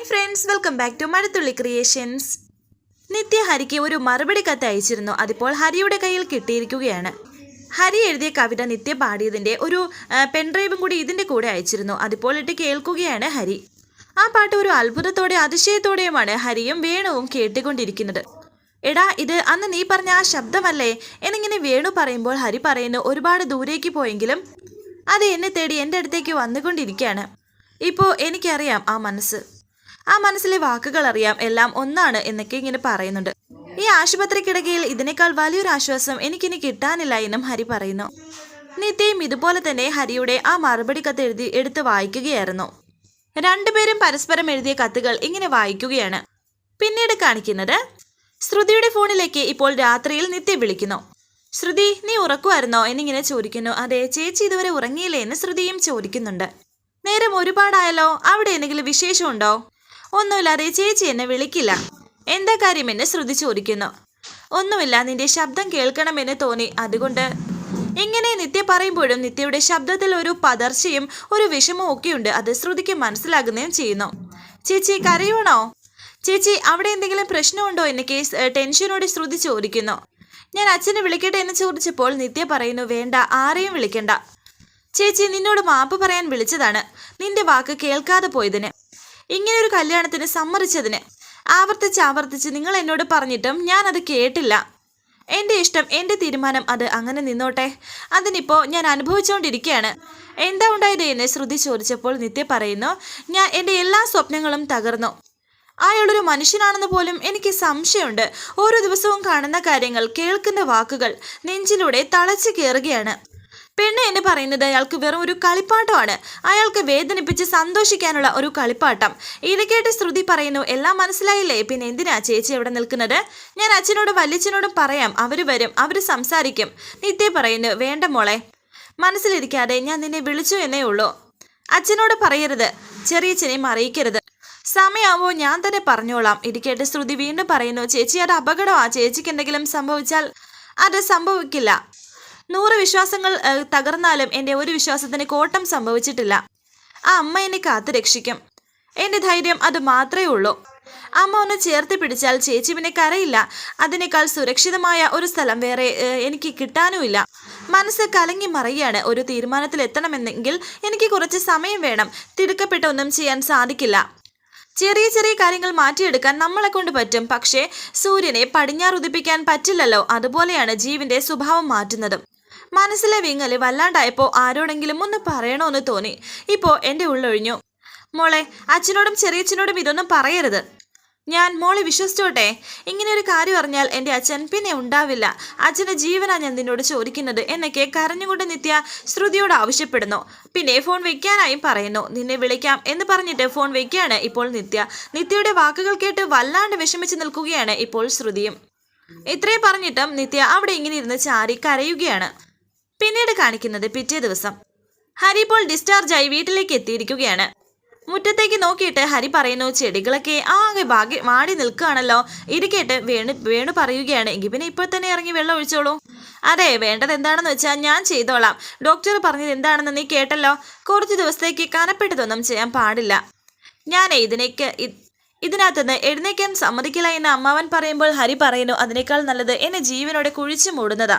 Hi friends welcome back to Mazhathulli creations Nithya ഹരിക്ക് ഒരു മറുപടി കത്ത് അയച്ചിരുന്നു. അതിപ്പോൾ ഹരിയുടെ കയ്യിൽ കിട്ടിയിരിക്കുകയാണ്. ഹരി എഴുതിയ കവിത നിത്യ പാടിയതിന്റെ ഒരു പെൺഡ്രൈവും കൂടി ഇതിന്റെ കൂടെ അയച്ചിരുന്നു. അതിപ്പോൾ ഇട്ട് കേൾക്കുകയാണ് ഹരി. ആ പാട്ട് ഒരു അത്ഭുതത്തോടെ അതിശയത്തോടെയുമാണ് ഹരിയും വേണുവും കേട്ടുകൊണ്ടിരിക്കുന്നത്. എടാ ഇത് അന്ന് നീ പറഞ്ഞ ആ ശബ്ദമല്ലേ? എന്നിങ്ങനെ വേണു പറയുമ്പോൾ ഹരി പറയുന്നു ഒരുപാട് ദൂരേക്ക് പോയെങ്കിലും അത് എന്നെ തേടി എന്റെ അടുത്തേക്ക് വന്നുകൊണ്ടിരിക്കുകയാണ്. ഇപ്പോൾ എനിക്കറിയാം ആ മനസ്സ്. ആ മനസ്സിലെ വാക്കുകൾ അറിയാം എല്ലാം ഒന്നാണ് എന്നൊക്കെ ഇങ്ങനെ പറയുന്നുണ്ട്. ഈ ആശുപത്രി കിടക്കയിൽ ഇതിനേക്കാൾ വലിയൊരു ആശ്വാസം എനിക്കിനി കിട്ടാനില്ല എന്നും ഹരി പറയുന്നു. നിത്യയും ഇതുപോലെ തന്നെ ഹരിയുടെ ആ മറുപടി കത്ത് എഴുതി എടുത്ത് വായിക്കുകയായിരുന്നു. രണ്ടുപേരും പരസ്പരം എഴുതിയ കത്തുകൾ ഇങ്ങനെ വായിക്കുകയാണ്. പിന്നീട് കാണിക്കുന്നത് ശ്രുതിയുടെ ഫോണിലേക്ക് ഇപ്പോൾ രാത്രിയിൽ നിത്യ വിളിക്കുന്നു. ശ്രുതി നീ ഉറക്കുമായിരുന്നോ? എന്നിങ്ങനെ ചോദിക്കുന്നു. അതെ ചേച്ചി ഇതുവരെ ഉറങ്ങിയില്ലേ? എന്ന് ശ്രുതിയും ചോദിക്കുന്നുണ്ട്. നേരം ഒരുപാടായല്ലോ. അവിടെ എന്തെങ്കിലും വിശേഷമുണ്ടോ? ഒന്നുമില്ലാതെ ചേച്ചി എന്നെ വിളിക്കില്ല. എന്താ കാര്യം എന്നെ ശ്രുതി ചോദിക്കുന്നു? ഒന്നുമില്ല നിന്റെ ശബ്ദം കേൾക്കണമെന്ന് തോന്നി. അതുകൊണ്ട് ഇങ്ങനെ നിത്യ പറയുമ്പോഴും നിത്യയുടെ ശബ്ദത്തിൽ ഒരു പതർച്ചയും ഒരു വിഷമവും ഒക്കെയുണ്ട്. അത് ശ്രുതിക്ക് മനസ്സിലാകുകയും ചെയ്യുന്നു. ചേച്ചി കരയണോ ചേച്ചി അവിടെ എന്തെങ്കിലും പ്രശ്നമുണ്ടോ എന്ന് കേസ് ടെൻഷനോട് ടെൻഷനോടെ ശ്രുതി ചോദിക്കുന്നു. ഞാൻ അച്ഛനെ വിളിക്കട്ടെ എന്ന് ചോദിച്ചപ്പോൾ നിത്യ പറയുന്നു വേണ്ട ആരെയും വിളിക്കണ്ട. ചേച്ചി നിന്നോട് മാപ്പ് പറയാൻ വിളിച്ചതാണ്. നിന്റെ വാക്ക് കേൾക്കാതെ പോയതിന്. ഇങ്ങനെ ഒരു കല്യാണത്തിന് സമ്മതിച്ചതിന്. ആവർത്തിച്ച് ആവർത്തിച്ച് നിങ്ങൾ എന്നോട് പറഞ്ഞിട്ടും ഞാൻ അത് കേട്ടില്ല. എന്റെ ഇഷ്ടം എന്റെ തീരുമാനം അത് അങ്ങനെ നിന്നോട്ടെ. അതിനിപ്പോൾ ഞാൻ അനുഭവിച്ചുകൊണ്ടിരിക്കുകയാണ് എന്താ ഉണ്ടായത് എന്ന് ശ്രുതി ചോദിച്ചപ്പോൾ നിത്യ പറയുന്നു ഞാൻ എന്റെ എല്ലാ സ്വപ്നങ്ങളും തകർന്നു. അയാളൊരു മനുഷ്യനാണെന്ന് പോലും എനിക്ക് സംശയമുണ്ട്. ഓരോ ദിവസവും കാണുന്ന കാര്യങ്ങൾ കേൾക്കുന്ന വാക്കുകൾ നെഞ്ചിലൂടെ തളച്ചു കയറുകയാണ് പെണ്ണ് എന്ന് പറയുന്നത് അയാൾക്ക് വെറും ഒരു കളിപ്പാട്ടമാണ്. അയാൾക്ക് വേദനിപ്പിച്ച് സന്തോഷിക്കാനുള്ള ഒരു കളിപ്പാട്ടം. ഇത് കേട്ട് ശ്രുതി പറയുന്നു എല്ലാം മനസ്സിലായില്ലേ? പിന്നെ എന്തിനാ ചേച്ചി എവിടെ നിൽക്കുന്നത്? ഞാൻ അച്ഛനോടും വല്യച്ഛനോടും പറയാം അവർ വരും അവർ സംസാരിക്കും. നിത്യ പറയുന്നു വേണ്ട മോളെ മനസ്സിലിരിക്കാതെ ഞാൻ നിന്നെ വിളിച്ചു എന്നേ ഉള്ളൂ. അച്ഛനോട് പറയരുത് ചെറിയച്ഛനെയും അറിയിക്കരുത് സമയാവോ ഞാൻ തന്നെ പറഞ്ഞോളാം. ഇരിക്കേട്ട് കേട്ട് ശ്രുതി വീണ്ടും പറയുന്നു ചേച്ചി അത് അപകടമാ. ചേച്ചിക്ക് എന്തെങ്കിലും സംഭവിച്ചാൽ അത് സംഭവിക്കില്ല. നൂറ് വിശ്വാസങ്ങൾ തകർന്നാലും എന്റെ ഒരു വിശ്വാസത്തിന് കോട്ടം സംഭവിച്ചിട്ടില്ല. ആ അമ്മ എന്നെ കാത്തു രക്ഷിക്കും. എന്റെ ധൈര്യം അത് മാത്രമേ ഉള്ളൂ. അമ്മ ഒന്ന് ചേർത്ത് പിടിച്ചാൽ ചേച്ചി പിന്നെ കരയില്ല. അതിനേക്കാൾ സുരക്ഷിതമായ ഒരു സ്ഥലം വേറെ എനിക്ക് കിട്ടാനുമില്ല. മനസ്സ് കലങ്ങി മറിയാണ് ഒരു തീരുമാനത്തിൽ എത്തണമെന്നെങ്കിൽ എനിക്ക് കുറച്ച് സമയം വേണം. തിടുക്കപ്പെട്ടൊന്നും ചെയ്യാൻ സാധിക്കില്ല. ചെറിയ ചെറിയ കാര്യങ്ങൾ മാറ്റിയെടുക്കാൻ നമ്മളെ കൊണ്ട് പറ്റും. പക്ഷേ സൂര്യനെ പടിഞ്ഞാറുദിപ്പിക്കാൻ പറ്റില്ലല്ലോ. അതുപോലെയാണ് ജീവന്റെ സ്വഭാവം മാറ്റുന്നതും. മനസ്സിലെ വിങ്ങൽ വല്ലാണ്ടായപ്പോൾ ആരോടെങ്കിലും ഒന്ന് പറയണമെന്ന് തോന്നി. ഇപ്പോൾ എന്റെ ഉള്ളൊഴിഞ്ഞു. മോളെ അച്ഛനോടും ചെറിയച്ഛനോടും ഇതൊന്നും പറയരുത്. ഞാൻ മോളെ വിശ്വസിച്ചോട്ടെ. ഇങ്ങനെ ഒരു കാര്യം അറിഞ്ഞാൽ എന്റെ അച്ഛൻ പിന്നെ ഉണ്ടാവില്ല. അച്ഛന്റെ ജീവനാ ഞാൻ നിന്നോട് ചോദിക്കുന്നത് എന്നൊക്കെ കരഞ്ഞുകൊണ്ട് നിത്യ ശ്രുതിയോട് ആവശ്യപ്പെടുന്നു. പിന്നെ ഫോൺ വെക്കാനായും പറയുന്നു. നിന്നെ വിളിക്കാം എന്ന് പറഞ്ഞിട്ട് ഫോൺ വെക്കുകയാണ് ഇപ്പോൾ നിത്യ. നിത്യയുടെ വാക്കുകൾ കേട്ട് വല്ലാണ്ട് വിഷമിച്ച് നിൽക്കുകയാണ് ഇപ്പോൾ ശ്രുതിയും. ഇത്രയും പറഞ്ഞിട്ടും നിത്യ അവിടെ ഇങ്ങനെ ഇരുന്ന് ചാരി കരയുകയാണ്. പിന്നീട് കാണിക്കുന്നത് പിറ്റേ ദിവസം. ഹരി ഇപ്പോൾ ഡിസ്ചാർജായി വീട്ടിലേക്ക് എത്തിയിരിക്കുകയാണ്. മുറ്റത്തേക്ക് നോക്കിയിട്ട് ഹരി പറയുന്നു ചെടികളൊക്കെ ആകെ ഭാഗ്യ വാടി നിൽക്കുകയാണല്ലോ. ഇത് വേണു വേണു പറയുകയാണ്. എങ്കിൽ പിന്നെ ഇപ്പോൾ തന്നെ ഇറങ്ങി വെള്ളം ഒഴിച്ചോളൂ. അതെ വേണ്ടത് എന്താണെന്ന് വെച്ചാൽ ഞാൻ ചെയ്തോളാം. ഡോക്ടർ പറഞ്ഞത് എന്താണെന്ന് നീ കേട്ടല്ലോ. കുറച്ച് ദിവസത്തേക്ക് കനപ്പെട്ടതൊന്നും ചെയ്യാൻ പാടില്ല. ഞാൻ ഇതിനേക്ക് ഇതിനകത്തുനിന്ന് എഴുന്നേക്കാൻ സമ്മതിക്കില്ല എന്ന് അമ്മാവൻ പറയുമ്പോൾ ഹരി പറയുന്നു അതിനേക്കാൾ നല്ലത് എന്നെ ജീവനോടെ കുഴിച്ചു മൂടുന്നതാ.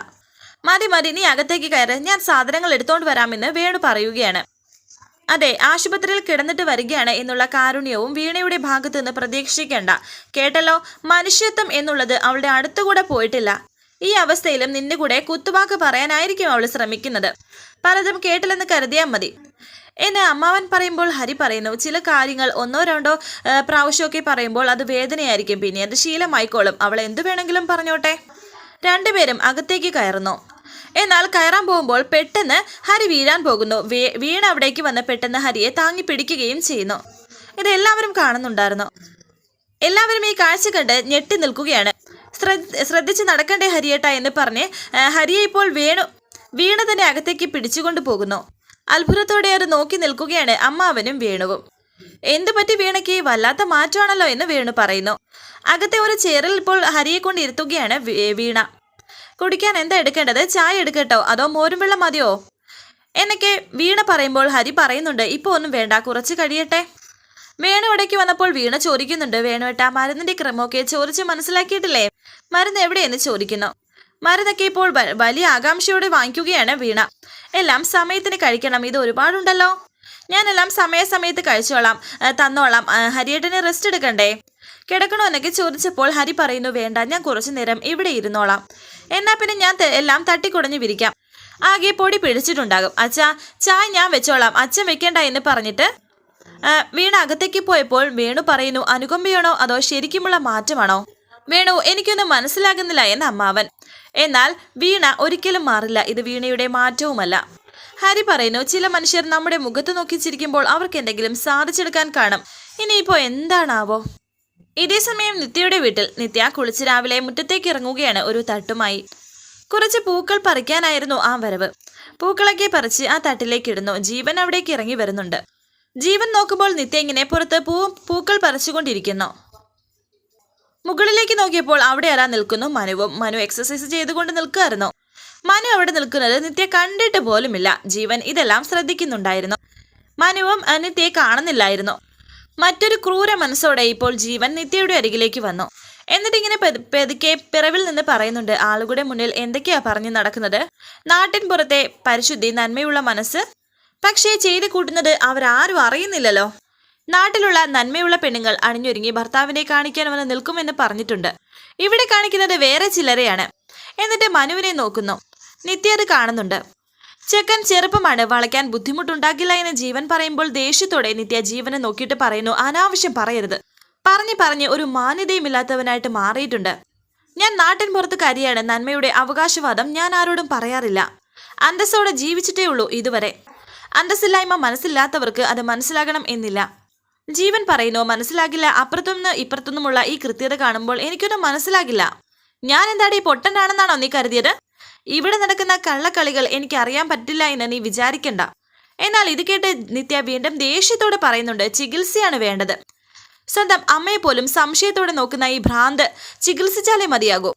മതി മതി നീ അകത്തേക്ക് കയറ്. ഞാൻ സാധനങ്ങൾ എടുത്തോണ്ട് വരാമെന്ന് വേണു പറയുകയാണ്. അതെ ആശുപത്രിയിൽ കിടന്നിട്ട് വരികയാണ് എന്നുള്ള കാരുണ്യവും വീണയുടെ ഭാഗത്തു നിന്ന് പ്രതീക്ഷിക്കേണ്ട. കേട്ടല്ലോ മനുഷ്യത്വം എന്നുള്ളത് അവളുടെ അടുത്തുകൂടെ പോയിട്ടില്ല. ഈ അവസ്ഥയിലും നിന്റെ കൂടെ കുത്തുവാക്ക് പറയാനായിരിക്കും അവൾ ശ്രമിക്കുന്നത്. പലതും കേട്ടില്ലെന്ന് കരുതിയാൽ മതി. എന്ന് അമ്മാവൻ പറയുമ്പോൾ ഹരി പറയുന്നു ചില കാര്യങ്ങൾ ഒന്നോ രണ്ടോ പ്രാവശ്യമൊക്കെ പറയുമ്പോൾ അത് വേദനയായിരിക്കും. പിന്നെ അത് ശീലമായിക്കോളും. അവൾ എന്തു വേണമെങ്കിലും പറഞ്ഞോട്ടെ? രണ്ടുപേരും അകത്തേക്ക് കയറുന്നു. എന്നാൽ കയറാൻ പോകുമ്പോൾ പെട്ടെന്ന് ഹരി വീഴാൻ പോകുന്നു. വീണ അവിടേക്ക് വന്ന് പെട്ടെന്ന് ഹരിയെ താങ്ങി പിടിക്കുകയും ചെയ്യുന്നു. ഇത് എല്ലാവരും കാണുന്നുണ്ടായിരുന്നു. എല്ലാവരും ഈ കാഴ്ച കണ്ട് ഞെട്ടി നിൽക്കുകയാണ്. ശ്രദ്ധ- ശ്രദ്ധിച്ച് നടക്കണ്ടേ ഹരിയേട്ട എന്ന് പറഞ്ഞ് ഹരിയെ ഇപ്പോൾ വേണു വീണ തന്നെ അകത്തേക്ക് പിടിച്ചുകൊണ്ട് പോകുന്നു. അത്ഭുതത്തോടെ അത് നോക്കി നിൽക്കുകയാണ്. അമ്മാവനും വേണുവും. എന്തു പറ്റി വീണയ്ക്ക്? വല്ലാത്ത മാറ്റമാണല്ലോ എന്ന് വേണു പറയുന്നു. അകത്തെ ഒരു ചേറിൽ ഇപ്പോൾ ഹരിയെ കൊണ്ട് ഇരുത്തുകയാണ് വീണ. കുടിക്കാൻ എന്താ എടുക്കേണ്ടത്? ചായ എടുക്കട്ടോ? അതോ മോരും വെള്ളം മതിയോ? എന്നൊക്കെ വീണ പറയുമ്പോൾ ഹരി പറയുന്നുണ്ട് ഇപ്പൊ ഒന്നും വേണ്ട കുറച്ച് കഴിയട്ടെ. വേണു വന്നപ്പോൾ വീണ ചോദിക്കുന്നുണ്ട് വേണുവേട്ട മരുന്നിന്റെ ക്രമമൊക്കെ ചോദിച്ച് മനസ്സിലാക്കിയിട്ടില്ലേ? മരുന്ന് എവിടെയെന്ന് ചോദിക്കുന്നു. മരുന്നൊക്കെ ഇപ്പോൾ വലിയ ആകാംക്ഷയോടെ വാങ്ങിക്കുകയാണ് വീണ. എല്ലാം സമയത്തിന് കഴിക്കണം ഇത് ഒരുപാടുണ്ടല്ലോ. ഞാനെല്ലാം സമയസമയത്ത് കഴിച്ചോളാം. തന്നോളാം. ഹരിയേട്ടനെ റെസ്റ്റ് എടുക്കണ്ടേ? കിടക്കണോ എന്നൊക്കെ ചോദിച്ചപ്പോൾ ഹരി പറയുന്നു വേണ്ട ഞാൻ കുറച്ചു നേരം ഇവിടെ ഇരുന്നോളാം. എന്നാ പിന്നെ ഞാൻ എല്ലാം തട്ടിക്കുടഞ്ഞു വിരിക്കാം. ആകെ പൊടി പിടിച്ചിട്ടുണ്ടാകും. അച്ഛാ ചായ ഞാൻ വെച്ചോളാം. അച്ഛൻ വെക്കേണ്ട എന്ന് പറഞ്ഞിട്ട് വീണ അകത്തേക്ക് പോയപ്പോൾ വേണു പറയുന്നു അനുകമ്പയാണോ അതോ ശരിക്കുമുള്ള മാറ്റമാണോ? വേണു എനിക്കൊന്നും മനസ്സിലാകുന്നില്ല എന്ന് അമ്മാവൻ. എന്നാൽ വീണ ഒരിക്കലും മാറില്ല. ഇത് വീണയുടെ മാറ്റവുമല്ല. ഹരി പറയുന്നു ചില മനുഷ്യർ നമ്മുടെ മുഖത്ത് നോക്കി ചിരിക്കുമ്പോൾ അവർക്ക് എന്തെങ്കിലും സാധിച്ചെടുക്കാൻ കാണും. ഇനിയിപ്പോ എന്താണാവോ? ഇതേ സമയം നിത്യയുടെ വീട്ടിൽ നിത്യ കുളിച്ച് രാവിലെ മുറ്റത്തേക്ക് ഇറങ്ങുകയാണ് ഒരു തട്ടുമായി. കുറച്ച് പൂക്കൾ പറിക്കാനായിരുന്നു ആ വരവ്. പൂക്കളൊക്കെ പറിച്ച് ആ തട്ടിലേക്ക് ഇടുന്നു. ജീവൻ അവിടേക്ക് ഇറങ്ങി വരുന്നുണ്ട്. ജീവൻ നോക്കുമ്പോൾ നിത്യ ഇങ്ങനെ പുറത്ത് പൂ പൂക്കൾ പറിച്ചുകൊണ്ടിരിക്കുന്നു. മുകളിലേക്ക് നോക്കിയപ്പോൾ അവിടെ ആരാ നിൽക്കുന്നു? മനുവും മനു എക്സസൈസ് ചെയ്തുകൊണ്ട് നിൽക്കുമായിരുന്നു മനു അവിടെ നിൽക്കുന്നത് നിത്യ കണ്ടിട്ട് പോലുമില്ല. ജീവൻ ഇതെല്ലാം ശ്രദ്ധിക്കുന്നുണ്ടായിരുന്നു. മനുവും നിത്യയെ കാണുന്നില്ലായിരുന്നു. മറ്റൊരു ക്രൂര മനസ്സോടെ ഇപ്പോൾ ജീവൻ നിത്യയുടെ അരികിലേക്ക് വന്നു. എന്നിട്ട് ഇങ്ങനെ പെതുക്കെ പിറവിൽ നിന്ന് പറയുന്നുണ്ട് ആളുകളുടെ മുന്നിൽ എന്തൊക്കെയാ പറഞ്ഞു നടക്കുന്നത്? നാട്ടിൻ പുറത്തെ പരിശുദ്ധി നന്മയുള്ള മനസ്സ്? പക്ഷേ ചെയ്തു കൂട്ടുന്നത് അവരാരും അറിയുന്നില്ലല്ലോ. നാട്ടിലുള്ള നന്മയുള്ള പെണ്ണുങ്ങൾ അണിഞ്ഞൊരുങ്ങി ഭർത്താവിനെ കാണിക്കാൻ വന്ന് നിൽക്കുമെന്ന് പറഞ്ഞിട്ടുണ്ട്. ഇവിടെ കാണിക്കുന്നത് വേറെ ചിലരെയാണ്. എന്നിട്ട് മനുവിനെ നോക്കുന്നു. നിത്യ അത് കാണുന്നുണ്ട്. ചെക്കൻ ചെറുപ്പമാണ് വളയ്ക്കാൻ ബുദ്ധിമുട്ടുണ്ടാക്കില്ല എന്ന് ജീവൻ പറയുമ്പോൾ ദേഷ്യത്തോടെ നിത്യ ജീവനെ നോക്കിയിട്ട് പറയുന്നു അനാവശ്യം പറയരുത്. പറഞ്ഞു പറഞ്ഞ് ഒരു മാന്യതയുമില്ലാത്തവനായിട്ട് മാറിയിട്ടുണ്ട്. ഞാൻ നാട്ടിൻ പുറത്ത് കരിയാണ് നന്മയുടെ അവകാശവാദം ഞാൻ ആരോടും പറയാറില്ല. അന്തസ്സോടെ ജീവിച്ചിട്ടേ ഉള്ളൂ ഇതുവരെ. അന്തസ്സില്ലായ്മ മനസ്സില്ലാത്തവർക്ക് അത് മനസ്സിലാകണം എന്നില്ല. ജീവൻ പറയുന്നു മനസ്സിലാകില്ല അപ്പുറത്തുനിന്ന് ഇപ്പുറത്തുനിന്നുമുള്ള ഈ കൃത്യത കാണുമ്പോൾ എനിക്കൊന്നും മനസ്സിലാകില്ല. ഞാൻ എന്താടി പൊട്ടനാണെന്നാണോ നീ കരുതിയത്? ഇവിടെ നടക്കുന്ന കള്ളക്കളികൾ എനിക്ക് അറിയാൻ പറ്റില്ല എന്ന് നീ വിചാരിക്കണ്ട. എന്നാൽ ഇത് കേട്ട് നിത്യ വീണ്ടും ദേഷ്യത്തോടെ പറയുന്നുണ്ട് ചികിത്സയാണ് വേണ്ടത്. സ്വന്തം അമ്മയെ പോലും സംശയത്തോടെ നോക്കുന്ന ഈ ഭ്രാന്ത് ചികിത്സിച്ചാലേ മതിയാകൂ.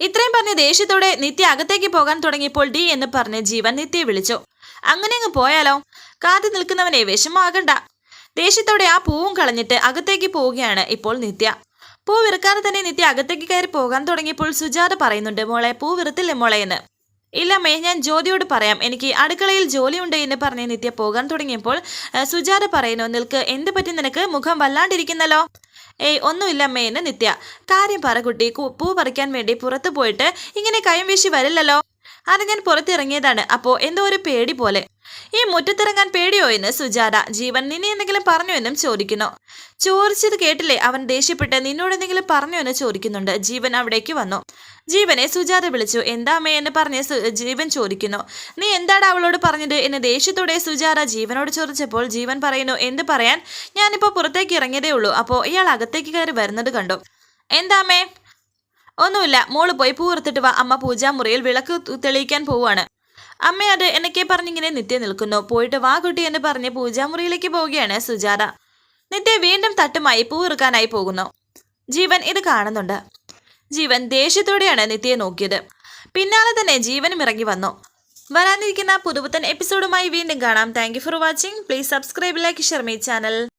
ഇത്രയും പറഞ്ഞ ദേഷ്യത്തോടെ നിത്യ അകത്തേക്ക് പോകാൻ തുടങ്ങിയപ്പോൾ ഡി എന്ന് പറഞ്ഞ് ജീവൻ നിത്യയെ വിളിച്ചു. അങ്ങനെ അങ്ങ് പോയാലോ? കാത്തു നിൽക്കുന്നവനെ വിഷമാകണ്ട ദേഷ്യത്തോടെ ആ പൂവും കളഞ്ഞിട്ട് അകത്തേക്ക് പോവുകയാണ് ഇപ്പോൾ നിത്യ. പൂ വിറക്കാതെ തന്നെ നിത്യ അകത്തേക്ക് കയറി പോകാൻ തുടങ്ങിയപ്പോൾ സുജാത പറയുന്നുണ്ട് മോളെ പൂ വിറത്തില്ലേ മോളെ എന്ന്? ഇല്ലമ്മേ ഞാൻ ജ്യോതിയോട് പറയാം. എനിക്ക് അടുക്കളയിൽ ജോലിയുണ്ട് എന്ന് പറഞ്ഞ് നിത്യ പോകാൻ തുടങ്ങിയപ്പോൾ സുജാത പറയുന്നു നിൽക്ക് എന്ത് പറ്റി നിനക്ക്? മുഖം വല്ലാണ്ടിരിക്കുന്നല്ലോ. ഏയ് ഒന്നുമില്ലമ്മേ എന്ന് നിത്യ. കാര്യം പറ കുട്ടി പൂ പറിക്കാൻ വേണ്ടി പുറത്തു പോയിട്ട് ഇങ്ങനെ കൈം വീശി വരില്ലല്ലോ. അത് ഞാൻ പുറത്തിറങ്ങിയതാണ്. അപ്പോ എന്തോ ഒരു പേടി പോലെ. ഈ മുറ്റത്തിറങ്ങാൻ പേടിയോ എന്ന് സുജാത ജീവൻ നിന്നെ എന്തെങ്കിലും പറഞ്ഞോ എന്നും ചോദിക്കുന്നു. ചോദിച്ചത് കേട്ടില്ലേ? അവൻ ദേഷ്യപ്പെട്ട് നിന്നോട് എന്തെങ്കിലും പറഞ്ഞോ എന്ന് ചോദിക്കുന്നുണ്ട്. ജീവൻ അവിടേക്ക് വന്നു. ജീവനെ സുജാത വിളിച്ചു. എന്താ എന്ന് പറഞ്ഞ് ജീവൻ ചോദിക്കുന്നു. നീ എന്താണ് അവളോട് പറഞ്ഞത്? എന്ന് ദേഷ്യത്തോടെ സുജാത ജീവനോട് ചോദിച്ചപ്പോൾ ജീവൻ പറയുന്നു എന്ത് പറയാൻ? ഞാനിപ്പോ പുറത്തേക്ക് ഇറങ്ങിയതേ ഉള്ളൂ. അപ്പോൾ ഇയാൾ അകത്തേക്ക് കയറി വരുന്നത് കണ്ടു. എന്താമേ ഒന്നുമില്ല മോൾ പോയി പൂർത്തിട്ട് വാ. അമ്മ പൂജാമുറിയിൽ വിളക്ക് തെളിയിക്കാൻ പോവുകയാണ് അമ്മ അത് എന്നൊക്കെ പറഞ്ഞിങ്ങനെ നിത്യ നിൽക്കുന്നു. പോയിട്ട് വാ കുട്ടി എന്ന് പറഞ്ഞ് പൂജാമുറിയിലേക്ക് പോവുകയാണ് സുജാത. നിത്യ വീണ്ടും തട്ടുമായി പൂവിറുക്കാനായി പോകുന്നു. ജീവൻ ഇത് കാണുന്നുണ്ട്. ജീവൻ ദേഷ്യത്തോടെയാണ് നിത്യയെ നോക്കിയത്. പിന്നാലെ തന്നെ ജീവനും ഇറങ്ങി വന്നു. വരാനിരിക്കുന്ന പുതുപുത്തൻ എപ്പിസോഡുമായി വീണ്ടും കാണാം. Thank for watching please subscribe like share channel